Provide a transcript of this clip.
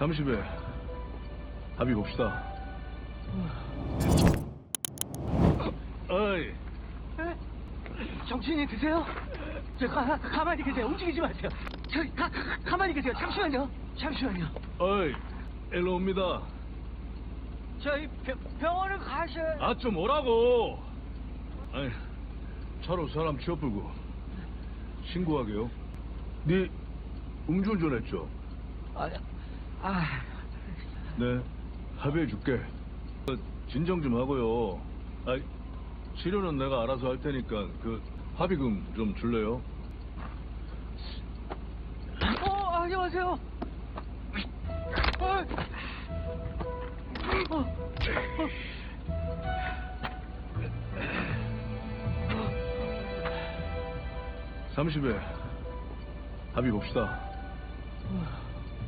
30에 합의 봅시다. 어이, 정신이 드세요? 저 가, 가만히 계세요. 움직이지 마세요. 저 가, 가, 가만히 계세요. 잠시만요. 잠시만요. 어이, 일로 옵니다. 저희 병, 병원을 가셔야... 아, 좀 오라고! 아니, 차로 사람 치워풀고 신고하게요. 네 음주운전 했죠? 아, 아, 네, 합의해 줄게. 그, 진정 좀 하고요. 아, 치료는 내가 알아서 할 테니까 그 합의금 좀 줄래요? 어, 안녕하세요. 어, 어, 어. 30에 합의 봅시다.